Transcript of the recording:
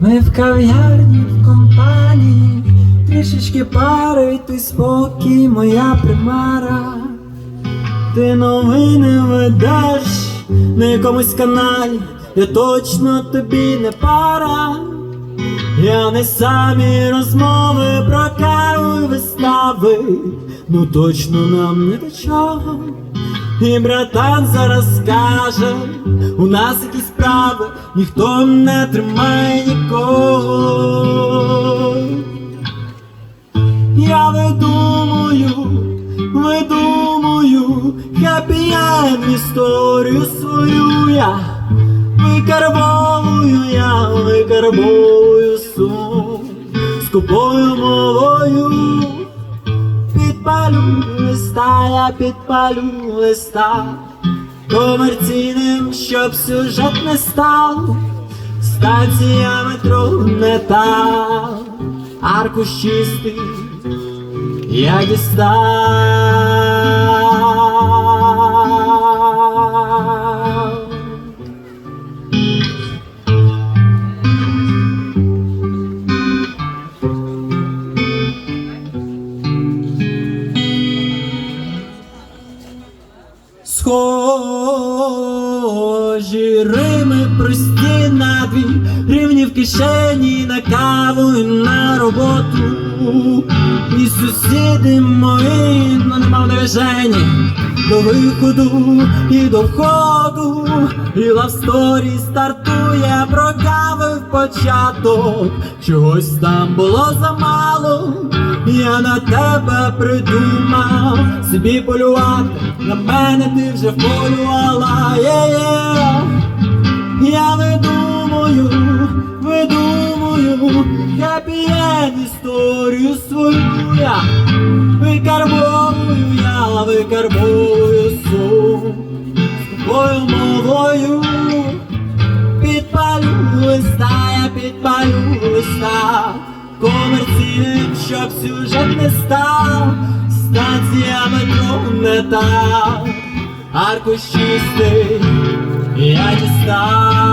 Ми в кав'ярні в компанії, трішечки пари, ти спокій, моя примара. Ти новини ведеш на якомусь каналі, я точно тобі не пара. Я не самі розмови про каву і вистави, ну точно нам не до чого. І братан зараз скаже, у нас якісь справи, ніхто не тримає нікого. Я видумую, видумую, хеппі-енд історію свою я викарбовую, я викарбовую сум скупою мовою. Підпалю листа, я підпалю листа комерційним, щоб сюжет не став. Станція метро не та, аркуш чистий, я дістав. Схожі рими прості на дві рівні в кишені на каву і на роботу. І сусіди мої, ну нема в движенні до виходу і до входу. І лавсторі стартує про кави в початок. Чогось там було замало. Я на тебе придумав собі полювати, на мене ти вже полювала. Є-є. Я видумую, видумую, хеппі-енд історію свою я викарбовую, я викарбовую мовою. Підпалю листа, я підпалю листа комерційним, щоб сюжет не став, станція метро не та, аркуш чистий, я дістав.